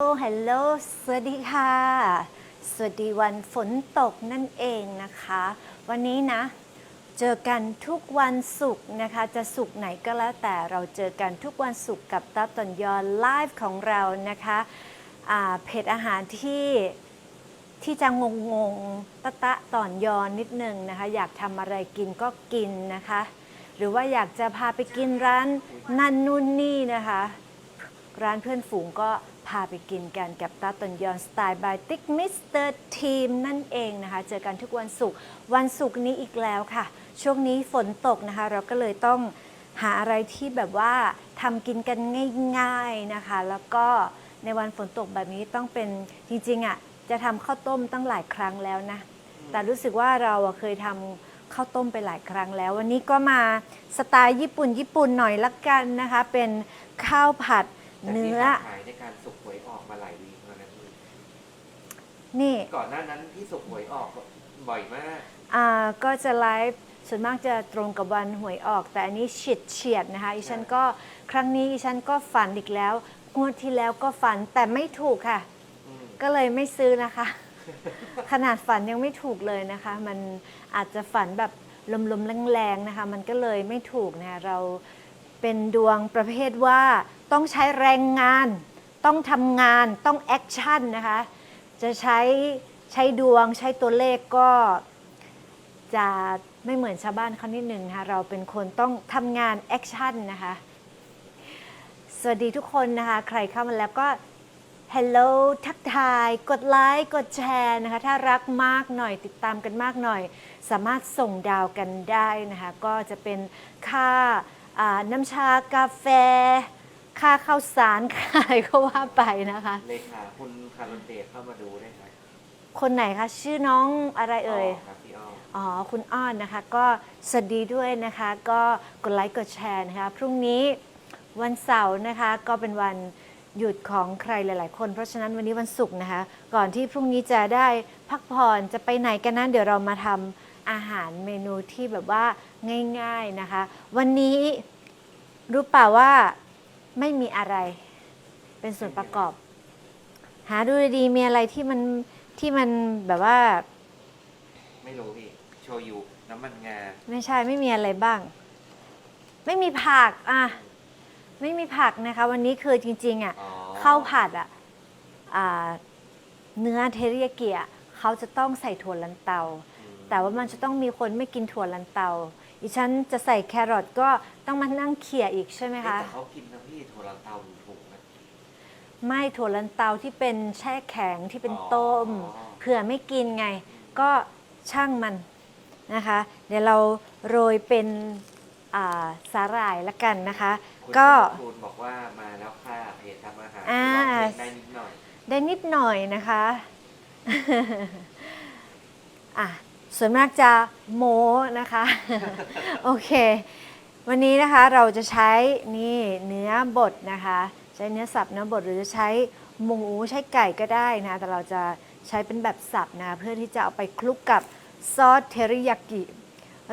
โอ้ฮัลโหล สวัสดีค่ะ สวัสดีวันฝนตกนั่นเองนะคะ วันนี้นะ เจอกันทุกวันศุกร์นะคะ จะศุกร์ไหนก็แล้วแต่เราเจอกันทุกวันศุกร์กับตับตอนยอนไลฟ์ของเรานะคะเพจอาหารที่ที่จะงงงๆตะตะตอนยอนนิดนึงนะคะ อยากทำอะไรกินก็กินนะคะ หรือว่าอยากจะพาไปกินร้านนั่นนู่นนี่นะคะ ร้านเพื่อนฝูงก็ พาไปกินกันกับตาตนยอนสไตล์บายติ๊กมิสเตอร์ทีมนั่นเองนะคะ เจอกันทุกวันศุกร์วันศุกร์นี้อีกแล้วค่ะ ช่วงนี้ฝนตกนะคะ เราก็เลยต้องหาอะไรที่แบบว่าทำกินกันง่าย ๆนะคะ แล้วก็ในวันฝนตกแบบนี้ต้องเป็นจริงๆอะจะทำข้าวต้มตั้งหลายครั้งแล้วนะ แต่รู้สึกว่าเราเคยทำข้าวต้มไปหลายครั้งแล้ว วันนี้ก็มาสไตล์ญี่ปุ่นญี่ปุ่นหน่อยละกันนะคะ เป็นข้าวผัด แต่เนื้ที่อห่างหายในการสุกหวยออกมาหลายวีคแล้วนะพี่นี่ก่อนหน้านั้นที่สุกหวยออกบ่อยมาก อ่าก็จะไลฟ์ส่วนมากจะตรงกับวันหวยออก แต่อันนี้เฉียดเฉียดๆนะคะอีฉันก็ครั้งนี้อีฉันก็ฝันอีกแล้วงวดที่แล้วก็ฝันแต่ไม่ถูกค่ะ อืมก็เลยไม่ซื้อนะคะ ขนาดฝันยังไม่ถูกเลยนะคะ มันอาจจะฝันแบบลมๆแรงๆนะคะ มันก็เลยไม่ถูกนะคะเราเป็นดวงประเภทว่า ต้องใช้แรงงาน ต้องทำงาน ต้องแอคชั่นนะคะ จะใช้ใช้ดวง ใช้ตัวเลขก็จะไม่เหมือนชาวบ้านเขานิดหนึ่งนะคะเราเป็นคนต้องทำงานแอคชั่นนะคะ สวัสดีทุกคนนะคะ ใครเข้ามาแล้วก็ Hello ทักทาย กดไลค์ กดแชร์นะคะ ถ้ารักมากหน่อย ติดตามกันมากหน่อย สามารถส่งดาวกันได้นะคะ ก็จะเป็นค่าอ่าน้ำชากาแฟ ค่าข้าวสารค่าอะไรก็ว่าไปนะคะ เลขาคุณคาร์ลเดชเข้ามาดูได้ไหมคนไหนคะ ชื่อน้องอะไรเอ่ย ครับพี่อ้อมอ๋อ คุณอ้อนนะคะ ก็สวัสดีด้วยนะคะ ก็กดไลค์กดแชร์นะคะ พรุ่งนี้วันเสาร์นะคะ ก็เป็นวันหยุดของใครหลาย ๆ คน เพราะฉะนั้นวันนี้วันศุกร์นะคะ ก่อนที่พรุ่งนี้จะได้พักผ่อนจะไปไหนกันนั้นเดี๋ยวเรามาทำอาหารเมนูที่แบบว่าง่าย ๆนะคะ วันนี้รู้เปล่าว่า ไม่มีอะไร เป็นส่วนประกอบ หาดูดีๆมีอะไรที่มันที่มันแบบว่า ไม่รู้พี่ โชยุน้ำมันงา ไม่ใช่ไม่มีอะไรบ้าง ไม่มีผักอะไม่มีผักนะคะ วันนี้คือจริง ๆ อะอ๋อ ข้าวผัดอะอ่าเนื้อเทริยากิอะเขาจะต้องใส่ถั่วลันเตาอืมแต่ว่ามันจะต้องมีคนไม่กินถั่วลันเตา อีฉันจะใส่แครอทก็ต้องมานั่งเขี่ยอีกใช่ไหมเอ๊ะคะ แต่เขากินนะพี่โทรเตาถูกนะ ไม่ถั่วลันเตาที่เป็นแช่แข็งที่เป็นอ๋อต้มเผื่อไม่กินไง ก็ช่างมันนะคะ เดี๋ยวเราโรยเป็นอ่าสาหร่ายละกันนะคะ คุณก็ทูนบอกว่ามาแล้วค่ะเพจทำอาหารอ่าร้องเพลงได้นิดหน่อยได้นิดหน่อยนะคะ อะ ส่วนมากจะโมนะคะ โอเค วันนี้นะคะเราจะใช้นี่เนื้อบดนะคะ ใช้เนื้อสับเนื้อบดหรือจะใช้หมูใช้ไก่ก็ได้นะ แต่เราจะใช้เป็นแบบสับนะเพื่อที่จะเอาไปคลุกกับซอสเทริยากิ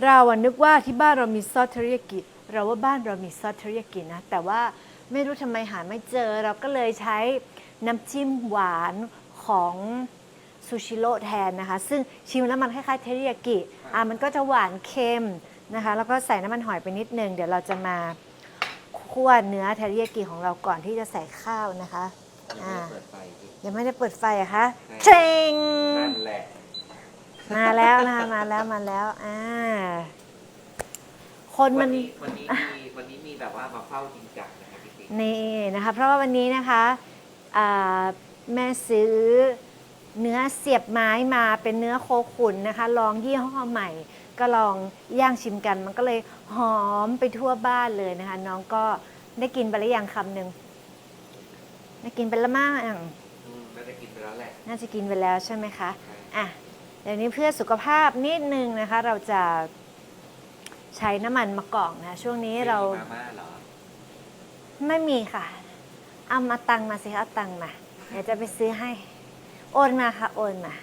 เราอะนึกว่าที่บ้านเรามีซอสเทริยากิ เราว่าบ้านเรามีซอสเทริยากินะ แต่ว่าไม่รู้ทำไมหาไม่เจอ เราก็เลยใช้น้ำจิ้มหวานของ ซูชิโร่แทนนะคะ ซึ่งชิมแล้วมันคล้ายๆเทริยากิอะมันก็จะหวานเค็มนะคะ แล้วก็ใส่น้ำมันหอยไปนิดนึง เดี๋ยวเราจะมาคั่วเนื้อเทริยากิของเราก่อนที่จะใส่ข้าวนะคะยังไม่ได้เปิดไฟพี่ยังไม่ได้เปิดไฟอะคะใช่เทงนั่นแหละมาแล้วนะคะมาแล้วมาแล้วอ่าคนมันนี้วันนี้มีวันนี้มีแบบว่ามาเฝ้าจริงจังนะครับพี่ติ๊กนี่นะคะเพราะว่าวันนี้นะคะอ่าแม่ซื้อ เนื้อเสียบไม้มาเป็นเนื้อโคขุนนะคะ ลองยี่ห้อใหม่ ก็ลองย่างชิมกัน มันก็เลยหอมไปทั่วบ้านเลยนะคะ น้องก็ได้กินไปแล้วยังคำหนึ่งได้กินไปแล้วมั้งอืมน่าจะกินไปแล้วแหละ น่าจะกินไปแล้วใช่ไหมคะอะเดี๋ยวนี้เพื่อสุขภาพนิดนึงนะคะ เราจะใช้น้ำมันมะกอกนะช่วงนี้เราไม่มีมาม่าเหรอไม่มีค่ะ เอามาตังค์มาสิคะเอาตังค์มาเดี๋ยวจะไปซื้อให้ โอนมาค่ะ โอนมา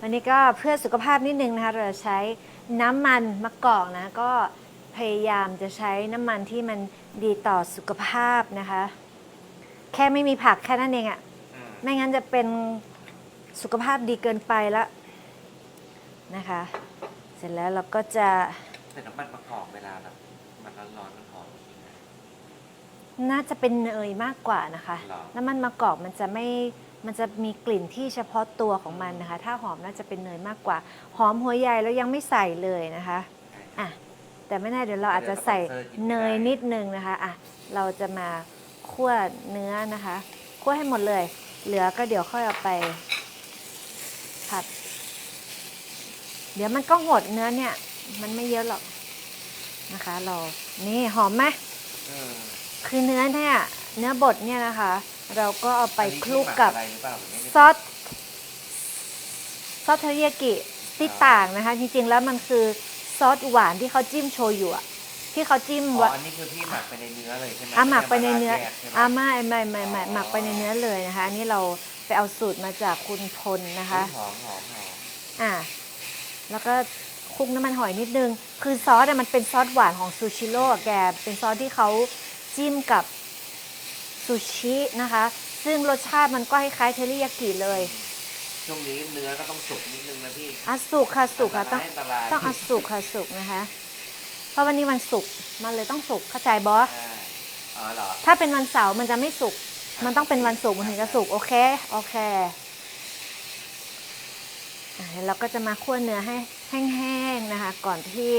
วันนี้ก็เพื่อสุขภาพนิดนึงนะคะ เราจะใช้น้ำมันมะกอกนะ ก็พยายามจะใช้น้ำมันที่มันดีต่อสุขภาพนะคะ แค่ไม่มีผักแค่นั้นเองอะ่ะอืมไม่งั้นจะเป็นสุขภาพดีเกินไปละนะคะ เสร็จแล้วเราก็จะแต่น้ำมันมะกอกเวลาแบบมันร้อนๆมันหอมจริงนะ น่าจะเป็นเนยมากกว่านะคะหรอ น้ำมันมะกอกมันจะไม่ มันจะมีกลิ่นที่เฉพาะตัวของมันนะคะ ถ้าหอมน่าจะเป็นเนยมากกว่า หอมหัวใหญ่แล้วยังไม่ใส่เลยนะคะใช่อะ แต่ไม่แน่เดี๋ยวเราอาจจะใส่เนยนิดนึงนะคะ อะ เราจะมาคั่วเนื้อนะคะ คั่วให้หมดเลย เหลือก็เดี๋ยวค่อยเอาไป ผัด เดี๋ยวมันก็หดเนื้อเนี่ย มันไม่เยอะหรอกนะคะ เรา นี่หอมไหมเออ คือเนื้อเนี่ยเนื้อบดเนี่ยนะคะ เราก็เอาไปอันนี้คลุกที่หมักับอะไรหรือเปล่าผมไม่ได้ซอสซอสเทอริยากิที่ต่างนะคะ จริงๆแล้วมันคือซอสหวานที่เขาจิ้มโชยุอะที่เขาจิ้มอ๋อวะอันนี้คือพี่หมักไปในเนื้อเลยใช่ไหมอะหมักไปในเนื้อม่ได้มาราดแยกใช่ไหมอะไม่ไม่ไม่ไม่อ๋อหมักไปในเนื้อเลยนะคะอันนี้เราไปเอาสูตรมาจากคุณพลนะคะ หอมหอมหอมอะแล้วก็คลุกน้ำมันหอยนิดนึง คือซอสอะมันเป็นซอสหวานของซูชิโร่อะแก เป็นซอสที่เขา จิ้มกับซูชินะคะ ซึ่งรสชาติมันก็คล้ายๆเทริยากิเลยช่วงนี้เนื้อก็ต้องสุกนิดนึงนะพี่อะสุกค่ะสุกค่ะต้องอันตราย ต้องเอาสุกค่ะสุกนะคะ เพราะวันนี้วันศุกร์มันเลยต้องสุกเข้าใจบอสใช่อ๋อเหรอ ถ้าเป็นวันเสาร์มันจะไม่สุก มันต้องเป็นวันศุกร์มันถึงจะสุกโอเค โอเคอะแล้วเราก็จะมาคั่วเนื้อให้แห้งๆนะคะ ก่อนที่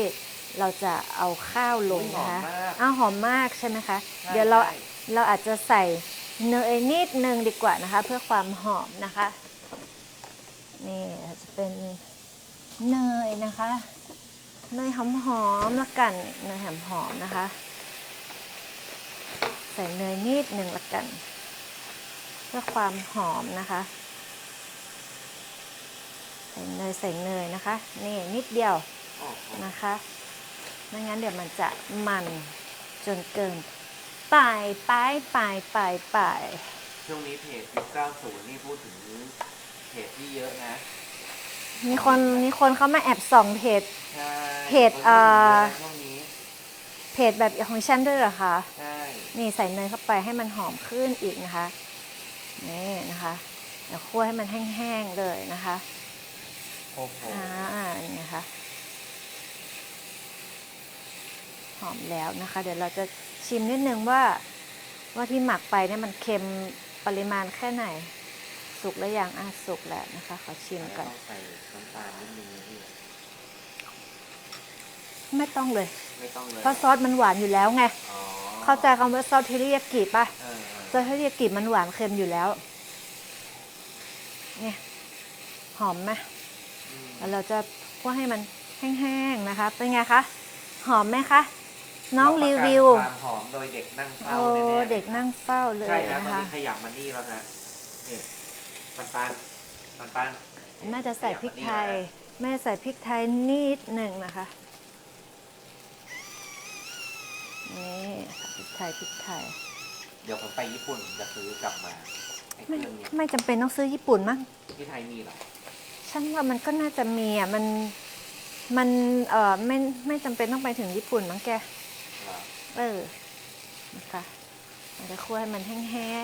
เราจะเอาข้าวลงนะคะหอมมากอ้าวหอมมากใช่ไหมคะใช่เดี๋ยวเราใช่เราอาจจะใส่เนยนิดนึงดีกว่านะคะ เพื่อความหอมนะคะ นี่อาจจะเป็นเนยนะคะเนยหอมๆละกันเนยหอมหอมๆนะคะ ใส่เนยนิดหนึ่งละกัน เพื่อความหอมนะคะ ใส่เนยใส่เนยนะคะ นี่นิดเดียวโอ้โหนะคะ ไม่งั้นเดี๋ยวมันจะมันจนเกินไปไปไปไปไปช่วงนี้เพจยุค90 นี่พูดถึงเพจที่เยอะนะ มีคนมีคนเขามาแอบส่องเพจ ใช่เพจเอ่อ ช่วงนี้เพจแบบของฉันด้วยเหรอคะ ใช่นี่ใส่เนยเข้าไปให้มันหอมขึ้นอีกนะคะ นี่นะคะเดี๋ยวคั่วให้มันแห้งๆเลยนะคะ โอ้โหอ่านี่นะคะ หอมแล้วนะคะ เดี๋ยวเราจะชิมนิดนึงว่าว่าที่หมักไปเนี่ยมันเค็มปริมาณแค่ไหน สุกแล้วยังอะสุกแล้วนะคะ ขอชิมก่อนต้องใส่น้ำตาลนิดนึงนะพี่ไม่ต้องเลย ไม่ต้องเลยเพราะซอสมันหวานอยู่แล้วไงอ๋อเข้าใจคำว่าซอสเทริยากิป่ะเออซอสเทริยากิมันหวานเค็มอยู่แล้วเนี่ยหอมไหมอืมแล้วเราจะคั่วให้มันแห้งๆนะคะ เป็นไงคะ หอมไหมคะ น้องรีวิวความหอมโดยเด็กนั่งเฝ้าโอ้แน่ๆเด็กนั่งเฝ้าเลยใช่ครับนะตอนคะ นี้ขยับมานี่แล้วนะนี่ปันปันปันปันแม่จะใส่พริกไทยขบมานี่แล้วนะแม่ใส่พริกไทยนิดหนึ่งนะคะ นี่พริกไทยพริกไทย เดี๋ยวผมไปญี่ปุ่นจะซื้อกลับมาไอ้เคไม่รื่องเนี้ยไม่จำเป็นต้องซื้อญี่ปุ่นมั้ง ที่ไทยมีเหรอฉันว่ามันก็น่าจะมีอะ มัน มัน เอ่อไม่ ไม่จำเป็นต้องไปถึงญี่ปุ่นมั้งแก เหรอเออนะคะเราจะคั่วให้มันแห้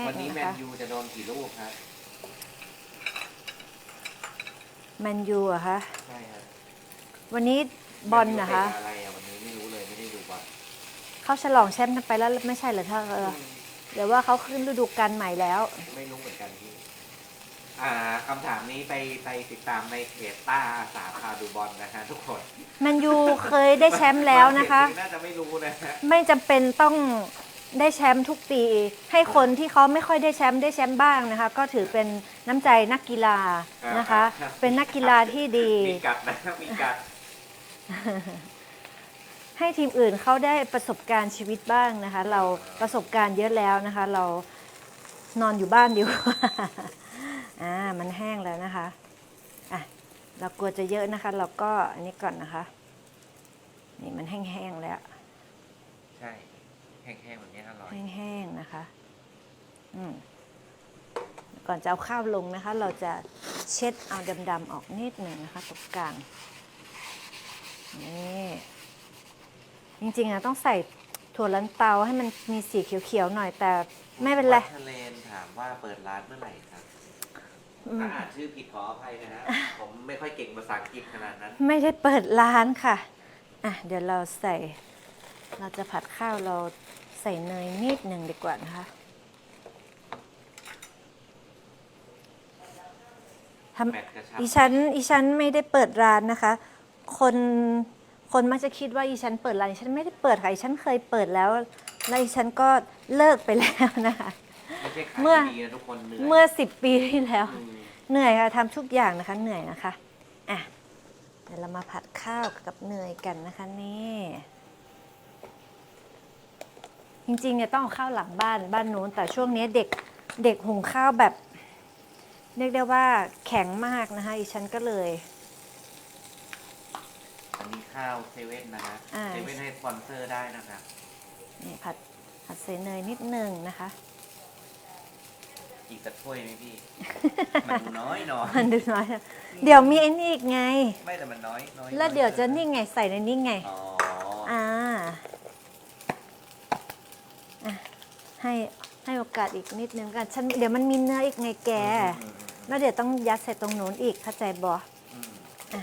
งวันนี้ๆแมนะนคะยูจะโดนกี่ลูกครับแมนยูเหรอะคะใช่ครับวันนี้บอลนะคะแมยูเตอะไรอะวันนี้ไม่รู้เลยไม่ได้ดูบอลเขาฉลองแชมป์กันไปแล้วไม่ใช่เหรอถ้าเออเดี๋ยวว่าเขาขึ้นฤดูกาลใหม่แล้ว ไม่รู้เหมือนกันพี่ อ่าคำถามนี้ไปไปติดตามในเพจต้าอาสาพาดูบอลนะฮะทุกคนแมนยูเคยได้แชมป์แล้วนะคะบางเพจน่าจะไม่รู้นะฮะไม่จำเป็นต้องได้แชมป์ทุกปี ให้คนที่เขาไม่ค่อยได้แชมป์ได้แชมป์บ้างนะคะ ก็ถือเป็นน้ำใจนักกีฬานะคะ เป็นนักกีฬาที่ดี มีกัดนะมีกัด ให้ทีมอื่นเขาได้ประสบการณ์ชีวิตบ้างนะคะ เราประสบการณ์เยอะแล้วนะคะ เรานอนอยู่บ้านดีกว่า อ่ามันแห้งแล้วนะคะอะเรากลัวจะเยอะนะคะ เราก็อันนี้ก่อนนะคะ นี่มันแห้งๆแล้วใช่แห้งๆแบบนี้อร่อยแห้งๆนะคะ อืมก่อนจะเอาข้าวลงนะคะ เราจะเช็ดเอาดำๆออกนิดหนึ่งนะคะตรงกลางนี่จริงๆอะต้องใส่ถั่วลันเตาให้มันมีสีเขียวๆหน่อยแต่ไม่เป็นไรวัดทะเลนถามว่าเปิดร้านเมื่อไหร่ครับอืม ถ้าอ่านชื่อผิดขออภัยนะฮะ ผมไม่ค่อยเก่งภาษาอังกฤษขนาดนั้น ไม่ได้เปิดร้านค่ะ อะ เดี๋ยวเราใส่ เราจะผัดข้าวเราใส่เนยนิดหนึ่งดีกว่านะคะทำแมทกระชับอีฉันอีฉันไม่ได้เปิดร้านนะคะ คนคนมักจะคิดว่าอีฉันเปิดร้านอีฉันไม่ได้เปิดค่ะอีฉันเคยเปิดแล้ว แล้วอีฉันก็เลิกไปแล้วนะคะ ไม่ใช่ขายเมื่อดีนะทุกคนเหนื่อยเมื่อสิบปีที่แล้วอืม เหนื่อยค่ะทำทุกอย่างนะคะเหนื่อยนะคะอะเดี๋ยวเรามาผัดข้าวกับเนยกันนะคะนี่จริงๆเนี่ยต้องเอาข้าวหลังบ้านบ้านนู้น แต่ช่วงนี้เด็กเด็กหุงข้าวแบบ เรียกได้ว่าแข็งมากนะคะอีฉันก็เลยอันนี้ข้าวเซเว่นนะฮะอ่าเซเว่นให้สปอนเซอร์ได้นะครับนี่ผัดผัดใส่เนยนิดหนึ่งนะคะ อีกสักถ้วยไหมพี่ มันน้อยน้อยมันดูน้อยอะเดี๋ยวมีไอ้นี่อีกไง ไม่แต่มันน้อยน้อยแล้วเดี๋ยวจะกินี่ไงใส่ในนี่ไง อ๋ออ่าอะให้ให้โอกาสอีกนิดนึงกันฉันเดี๋ยวมันมีเนื้ออีกไงแก อืมอืมแล้วเดี๋ยวต้องยัดใส่ตรงนู้นอีกเข้าใจบออืมม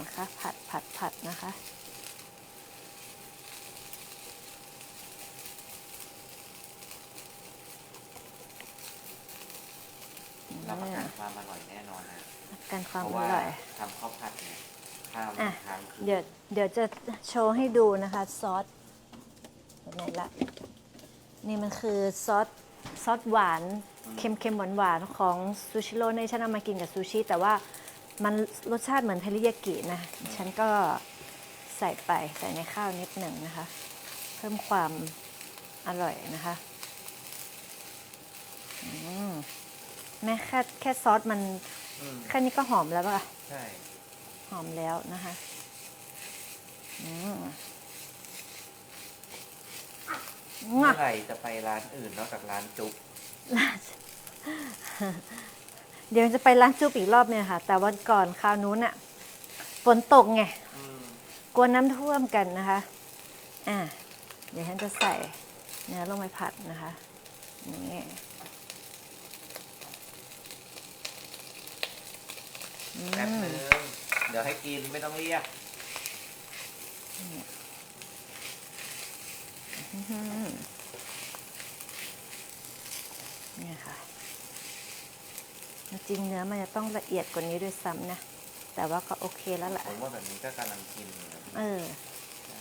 นะคะ ผัดผัดผัดนะคะ ประกันความอร่อยแน่นอนนะกันความเพอราะว่าร่อยทำข้าวผัดเนี่ยข้าวอะทางคือเดี๋ยวเดี๋ยวจะโชว์ให้ดูนะคะซอสไหนละนี่มันคือซอสซอสหวานเค็มเค็มหวานหวานๆของซูชิโร่ในฉันเอามากินกับซูชิ แต่ว่ามันรสชาติเหมือนเทริยากินะ ฉันก็ใส่ไปใส่ในข้าวนิดหนึ่งนะคะ เพิ่มความอร่อยนะคะ อืม แม้แค่แค่ซอสมันอืมแค่นี้ก็หอมแล้วป่ะ ใช่หอมแล้วนะคะอืมเมื่อไหร่จะไปร้านอื่นนอกจากร้านจุ๊บเดี๋ยวจะไปร้านจุ๊บอีกรอบเนี่ยค่ะ แต่วันก่อนคราวนู้นอะฝนตกไง อืมกลัวน้ำท่วมกันนะคะ อะเดี๋ยวฉันจะใส่เนื้อลงไปผัดนะคะ นี่อื แป๊บ ม นึงเดี๋ยวให้กินไม่ต้องเรียกอืมเนี่ยค่ะ จริงๆเนื้อมันจะต้องละเอียดกว่านี้ด้วยซ้ำนะ แต่ว่าก็โอเคแล้วล่ะผมว่าแบบนี้ก็กำลังกินอยู่นะเออใช่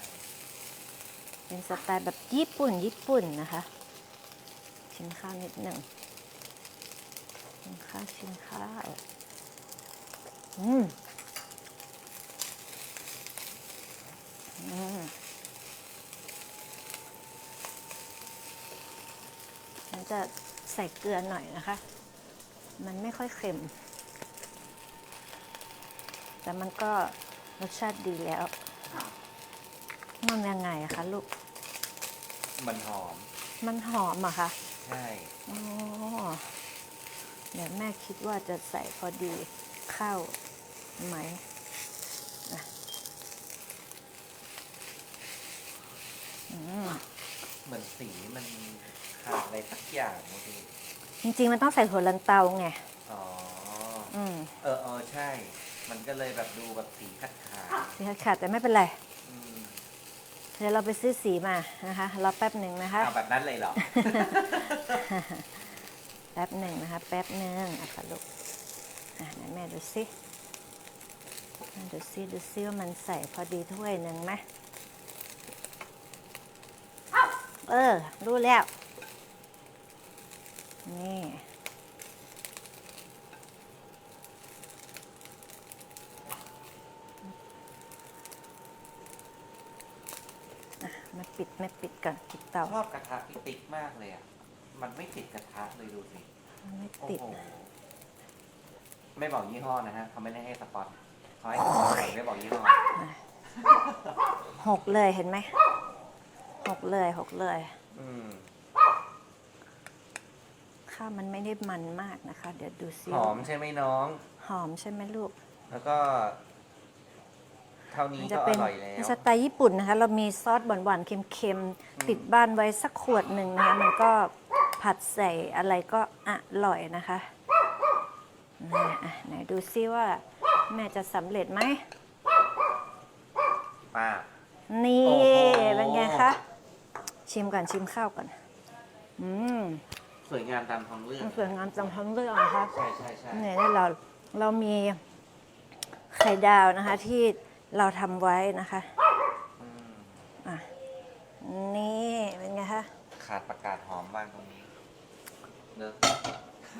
เป็นสไตล์แบบญี่ปุ่น ญี่ปุ่นนะคะ ชิมข้าวนิดหนึ่ง ชิมข้าวชิมข้าว อืม อืม ฉันจะใส่เกลือหน่อยนะคะ มันไม่ค่อยเค็ม แต่มันก็รสชาติดีแล้วมันยังไงอะคะลูก มันหอม มันหอมอะคะใช่อ๋อเดี๋ยวแม่คิดว่าจะใส่พอดีเข้าไหมอะอืม เห มือนสีมันขาดอะไรสักอย่างบางทีจริง ๆ มันต้องใส่ถั่วลันเตาไงอ๋อ อืมเออเออใช่ มันก็เลยแบบดูแบบสีขาดขาดสีขาดๆแต่ไม่เป็นไร ๆอืมเดี๋ยวเราไปซื้อสีมานะคะรอแป๊บหนึ่งนะคะ เอาแบบนั้นเลยเหรอ แป๊บหนึ่งนะคะ แป๊บหนึ่งอะค่ะลูกอะไหนแม่ดูสิแม่ดูสิดูสิว่ามันใส่พอดีถ้วยหนึ่งไหม เออ รู้แล้ว นี่อะมาปิดแม่ปิดก่อนปิดเตาชอบกระทะพี่ติ๊กมากเลยอะ มันไม่ติดกระทะเลยดูสิ มันไม่โอ้ติดโห ไม่บอกยี่ห้อนะฮะเขาไม่ได้ให้สปอนเขาให้ใส่ไม่บอกยี่ห้อ หกเลยเห็นไหม หกเลยหกเลย อืมข้าวมันไม่ได้มันมากนะคะ เดี๋ยวดูซิหอมใช่ไหมน้อง หอมใช่ไหมลูกแล้วก็ เท่านี้มันก็จะอเป็นร่อยแล้ว สไตล์ญี่ปุ่นนะคะ เรามีซอสหวานๆเค็มๆ ติดบ้านไว้สักขวดหนึ่งนะคะมันก็ผัดใส่อะไรก็อร่อยนะคะนี่อะไหนดูซิว่า แม่จะสำเร็จไหมป้านี่ โอ้โห เป็นไงคะ ชิมก่อนชิมข้าวก่อน อืมสวยงามตามท้องเรื่องมันสวยงามจังทั้งเรื่องนะคะใช่ใช่ใช่เนี่ยเนี่ยเราเรามีไข่ดาวนะคะ ที่เราทำไว้นะคะอืมอะนี่เป็นไงคะ ขาดประกาศหอมบ้างตรงนี้เนอะ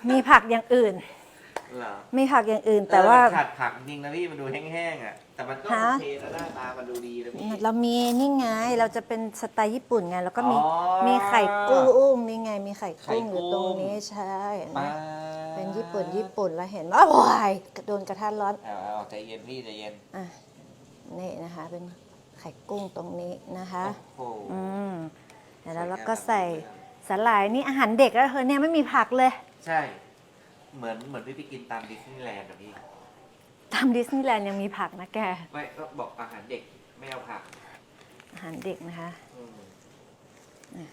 มีผักอย่างอื่น เหรอมีผักอย่างอื่น แต่ว่า เออมันขาดผักจริงนะพี่มันดูแห้งๆอะแต่มันก็ฮะ โอเคนะหน้าตามันดูดีนะพี่ เรามีนี่ไงเราจะเป็นสไตล์ญี่ปุ่นไงแล้วก็มีอ๋อมีไข่กุ้งนี่ไงมีไข่กุ้งไข่อกุ้ยู่งตรงนี้ใช่เห็นไหมป้าเป็นญี่ปุ่นญี่ปุ่นแล้วเห็นว่าว้ายโดนกระทะร้อนเอาเอาใจเย็นพี่ใจเย็นอะนี่นะคะ เป็นไข่กุ้งตรงนี้นะคะ โอ้โหอืมแล้วเราก็ใส่สาหร่ายนี่อาหารเด็กแล้วเธอเนี่ยไม่มีผักเลย ใช่ เหมือนเหมือนพี่ไปกินตามดิสนีย์แลนด์อะพี่ตามดิสนีย์แลนด์ยังมีผักนะแก ไม่ก็บอกอาหารเด็กไม่เอาผักอาหารเด็กนะคะ อืมอะ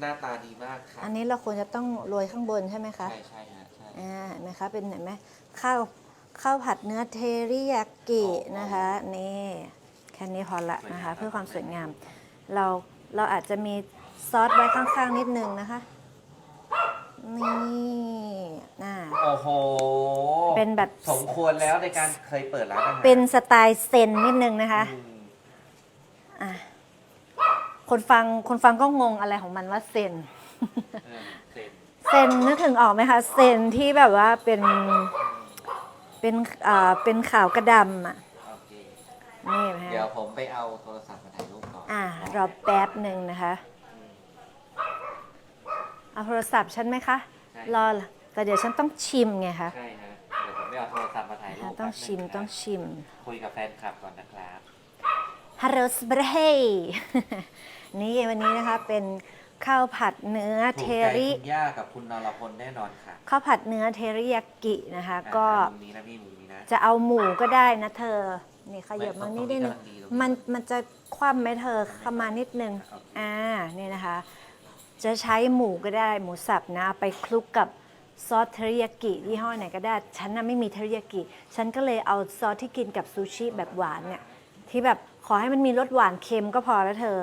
หน้าตาดีมากค่ะอันนี้เราควรจะต้องโรยข้างบนใช่ไหมคะ ใช่ใช่ฮะใช่ อ่าเห็นไหมคะเป็นเห็นไหมข้าวข้าวผัดเนื้อเทริยากินะคะ นี่แค่นี้พอละนะคะเพื่อความสวยงาม เราเราอาจจะมีซอสไว้ข้างๆนิดนึงนะคะ นี่น่าโอ้โห เป็นแบบสมควรแล้วในการเคยเปิดร้านอาหารเป็นสไตล์เซนนิดนึงนะคะอืมอะคนฟังคนฟังก็งงอะไรของมันว่าเซน เออเสร็จเซนนึกถึงออกไหมคะเซนที่แบบว่าเป็นเป็นอ่าเป็นขาวกระดำอะโอเค นี่นะเดี๋ยวคะผมไปเอาโทรศัพท์มาถ่ายรูปก่อน อ่ารอแป๊บหนึ่งนะคะ เอาโทรศัพท์ฉันไหมคะ ใช่ รอแต่เดี๋ยวฉันต้องชิมไงคะใช่ฮะเดี๋ยวผมไปเอาโทรศัพท์มาถ่ายรูปต้องชิมแป๊บนึต้องนะชิม คุยกับแฟนคลับก่อนนะครับ ฮัลโหลสเบรเฮนี่วันนี้นะคะเป็นข้าวผัดเนื้อถูเทกใจริคุณย่ากับคุณนรพลแน่นอนค่ะข้าวผัดเนื้อเทริยากินะคะ ก็อะมุมนี้นะพี่มุมนี้นะ จะเอาหมูก็ได้นะเธอ นี่ขยับมานิดนึงตรงนี้กำลังดีตรงนี้มันมันจะคว่ำไหมเธอเข้ามานิดนึงโอเคอ่า นี่นะคะ จะใช้หมูก็ได้หมูสับนะ ไปคลุกกับซอสเทริยากิยี่ห้อไหนก็ได้ ฉันน่ะไม่มีเทริยากิฉันก็เลยเอาซอสที่กินกับซูชิแบบหวานเนี่ยที่แบบขอให้มันมีรสหวานเค็มก็พอแล้วเธอ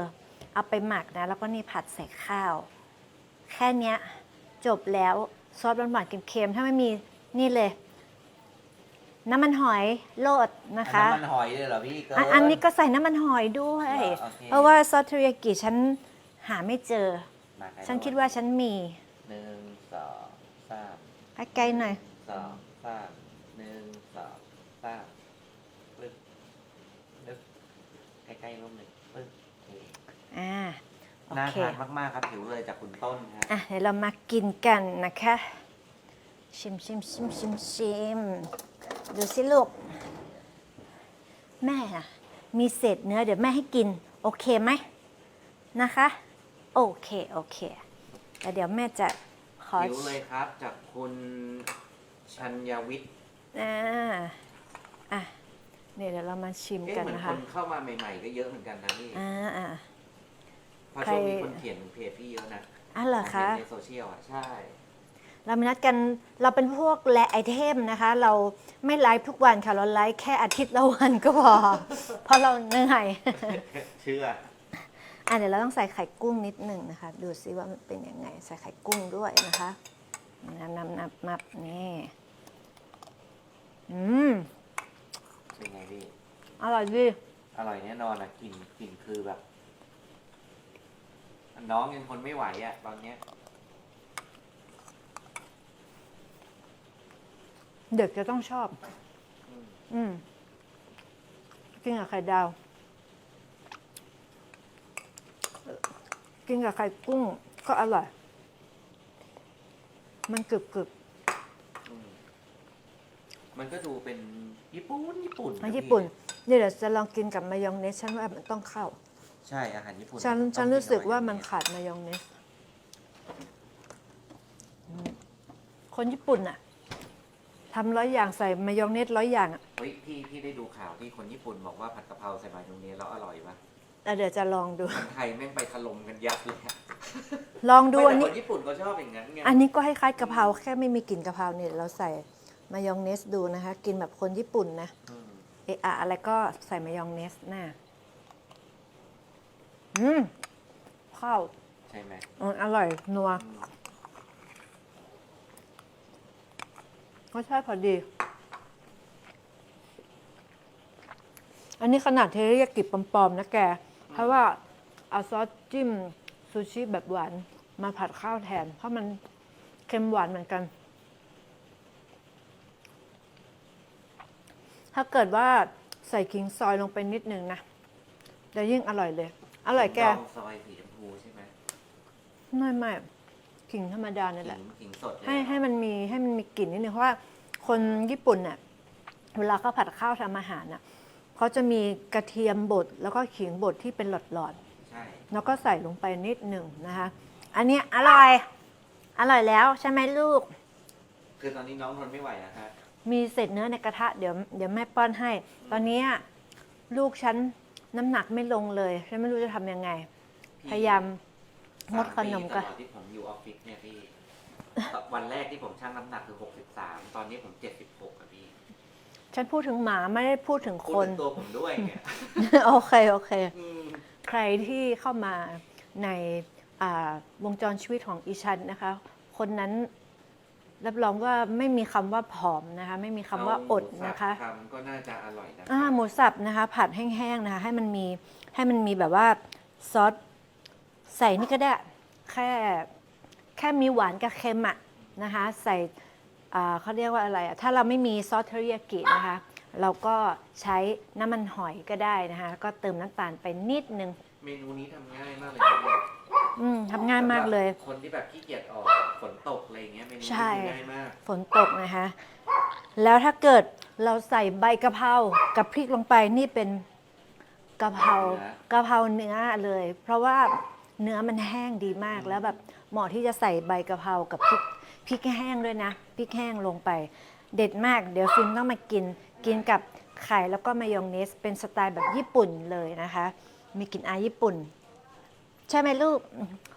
เอาไปหมักนะ แล้วก็นี่ผัดใส่ข้าว แค่เนี้ยจบแล้วซอสหวานๆเค็มๆถ้าไม่มีนี่เลย น้ำมันหอยโลดนะคะอันนั้นมันหอยเลยเหรอพี่เกิอันอันนี้ก็ใส่น้ำมันหอยด้วยเหรอโอเคเพราะว่าซอสเทริยากิฉันหาไม่เจอ มาถ่ยรูปฉันคิดว่าฉันมีหนึ่งสองสามใกล้ๆหน่อยสองสามหนึ่งสองสามปึ๊บปึ๊บใกล้ๆรูปหนึ่งปึ๊บโอเคอ่าโอน่าเคทานมากๆครับผิวเลยจากคุณต้นฮะอะเดี๋ยวเรามากินกันนะคะ ชิมชิมชิมชิมชิมดูสิลูก แม่อะมีเศษเนื้อเดี๋ยวแม่ให้กิน โอเคไหมนะคะ โอเค โอเคแล้วเดี๋ยวแม่จะขอผิวเลยครับ จากคุณชัญญวิทย์อ่าอะเนี่ยเดี๋ยวเรามาชิมเอ๊ะกันเหมือนนะคคะนเข้ามาใหม่ ๆ ก็เยอะเหมือนกันนะพี่อ่าอ่า เพราะช่วงนี้ใครคนเขียนเพจพี่เยอะนะอะเหรอคะผมเห็นในโซเชียลอะใช่ เรามีนัดกันเราเป็นพวกแลไอเทมนะคะ เราไม่ไลฟ์ทุกวันค่ะ เราไลฟ์แค่อาทิตย์ละวันก็พอ เพราะเราเหนื่อย เชื่อ อะเดี๋ยวเราต้องใส่ไข่กุ้งนิดหนึ่งนะคะ ดูซิว่ามันเป็นยังไง ใส่ไข่กุ้งด้วยนะคะนับนับนับนับนี่อืมเป็นไงพี่ อร่อยดีอร่อยแน่นอนอะกลิ่นกลิ่นคือแบบ น้องยังทนไม่ไหวอะตอนเนี้ยเด็กจะต้องชอบ อืมอืมกินกับไข่ดาว กินกับไข่กุ้งก็อร่อย มันกรึบกรึบอืมมันก็ดูเป็นญี่ปุ่นญี่ปุ่นมานะญี่ปุ่นพี่นี่เดี๋ยวจะลองกินกับมายองเนสฉันว่ามันต้องเข้า ใช่อาหารญี่ปุ่นฉันต้องฉันกิรู้สึกบว่ามันอย่งเงี้ยขาดมายองเนสอืมคนญี่ปุ่นอะทำร้อยอย่างใส่มายองเนสร้อยอย่างอะเฮ้ยพี่พี่ได้ดูข่าวที่คนญี่ปุ่นบอกว่าผัดกะเพราใส่มายองเนสแล้วอร่อยปะ แล้วเดี๋ยวจะลองดูคนไทยแม่งไปถล่มกันยับเลยอะลองดูไม่อันแต่นี้คนญี่ปุ่นเขาชอบอย่างนั้นไงอันนี้ก็คล้ายๆกะเพราแค่ไม่มีกลิ่นกะเพราเนี่ยเราใส่มายองเนสดูนะคะ กินแบบคนญี่ปุ่นนะ อืมเอะอะอะไรก็ใส่มายองเนสน่ะอืมข้าวใช่ไหมอืมอร่อย นัวอืมรสชาติพอดี อันนี้ขนาดเทริยากิปลอมๆนะแก เพราะว่าเอาซอสจิ้มซูชิแบบหวานมาผัดข้าวแทน เพราะมันเค็มหวานเหมือนกัน ถ้าเกิดว่าใส่ขิงซอยลงไปนิดนึงนะจะยิ่งอร่อยเลย อร่อยแกดองซอยสีชมพูใช่ไหมไม่ไม่ขิงธรรมดานี่แหขิละงขิงสดเลยให้ให้มันมีให้มันมีกลิ่นนิดนึงเพราะว่าคนญี่ปุ่นเนี่ยเวลาเขาผัดข้าวทำอาหารน่ะ เขาจะมีกระเทียมบดแล้วก็ขิงบดที่เป็นหลอดใช่ ๆ แล้วก็ใส่ลงไปนิดหนึ่งนะคะ อันเนี้ยอร่อย อร่อยแล้วใช่ไหมลูก คือตอนนี้น้องทนไม่ไหวนะคะมีเศษเนื้อในกระทะเดี๋ยวเดี๋ยวแม่ป้อนให้ ตอนเนี้ยลูกฉันน้ำหนักไม่ลงเลยฉันไม่รู้จะทำยังไงพี่พยายามงดขนมสาก็ปีตลอดที่ผมอยู่ออฟฟิศเนี่ยพี่ วันแรกที่ผมชั่งน้ำหนักคือ 63 ตอนนี้ผม 76อะพี่ ฉันพูดถึงหมาไม่ได้พูดถึงพูคดน ถึงตัวผมด้วยเนี่ยโอเค โอเค อืมใครที่เข้ามาในอ่าวงจรชีวิตของอีชันนะคะ คนนั้นรับรองว่าไม่มีคำว่าผอมนะคะ ไม่มีคำว่าอดนะคะ เอาหมูสับทำก็น่าจะอร่อยนะอ่าหมูสับนะคะ ผัดแห้งๆนะคะ ให้มันมีให้มันมีแบบว่าซอสใส่นี่ก็ได้ แค่แค่มีหวานกับเค็มอะนะคะ ใส่อ่า เขาเรียกว่าอะไรอะถ้าเราไม่มีซอสเทอริยากินะคะ เราก็ใช้น้ำมันหอยก็ได้นะคะแล้วก็เติมน้ำตาลไปนิดนึง เมนูนี้ทำง่ายมากเลยนะพี่อืมทำง่ายมากเลย สำหรับคนที่แบบขี้เกียจออกฝนตกอะไรอย่างเงี้ยเมนูนี้ใช่ทำง่ายมาก ฝนตกนะคะ แล้วถ้าเกิดเราใส่ใบกะเพรากับพริกลงไปนี่เป็นกะเพรากะเพราเนื้อเลย เพราะว่าเนื้อมันแห้งดีมากแล้วแบบเหมาะที่จะใส่ใบกะเพรากับพริก พริกแห้งด้วยนะพริกแห้งลงไป เด็ดมาก เดี๋ยวฟิล์มต้องมากิน กินกับไข่แล้วก็มายองเนส เป็นสไตล์แบบญี่ปุ่นเลยนะคะ มีกลิ่นอายญี่ปุ่น ใช่ไหมลูก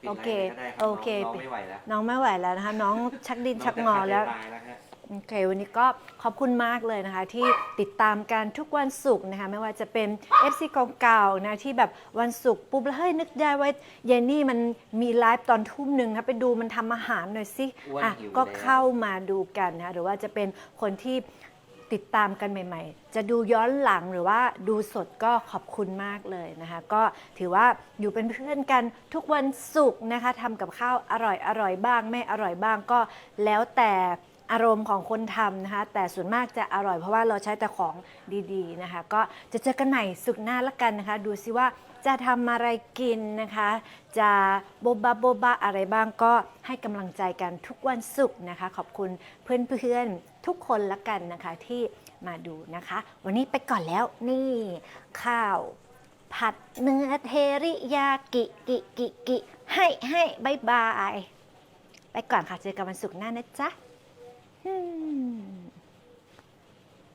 ปิดโอไลน์เคลยก็ได้รับโอเคน้องน้องไม่ไหวแล้วน้องไม่ไหวแล้วนะคะ น้องชักดินชักงอแล้วน้จะขาดใจตายแล้วฮะ โอเควันนี้ก็ขอบคุณมากเลยนะคะ ที่ติดตามกันทุกวันศุกร์นะคะ ไม่ว่าจะเป็น FC เก่าๆนะที่แบบวันศุกร์ปุ๊บแล้วเฮ้ยนึกได้ว่าเยนนี่มันมีไลฟ์ตอนทุ่มหนึ่งนะไปดูมันทำอาหารหน่อยสิอ้วนอะหิวก็แล้ว เข้ามาดูกันนะคะหรือว่าจะเป็นคนที่ติดตามกันใหม่ ๆ จะดูย้อนหลังหรือว่าดูสดก็ขอบคุณมากเลยนะคะ ก็ถือว่าอยู่เป็นเพื่อนกันทุกวันศุกร์นะคะทำกับข้าวอร่อยอร่อยบ้าง ไม่อร่อยบ้างก็แล้วแต่ อารมณ์ของคนทำนะคะ แต่ส่วนมากจะอร่อยเพราะว่าเราใช้แต่ของดีๆนะคะ ก็จะเจอกันใหม่สุกหน้าละกันนะคะ ดูซิว่าจะทำอะไรกินนะคะ จะโบบาโบบาอะไรบ้างก็ให้กำลังใจกันทุกวันศุกร์นะคะ ขอบคุณเพื่อนๆทุกคนละกันนะคะที่มาดูนะคะ วันนี้ไปก่อนแล้วนี่ ข้าว ผัดเนื้อเทริยากิกิกิกิให้ให้บายบาย ไปก่อนค่ะ เจอกันวันศุกร์หน้านะจ๊ะ อืม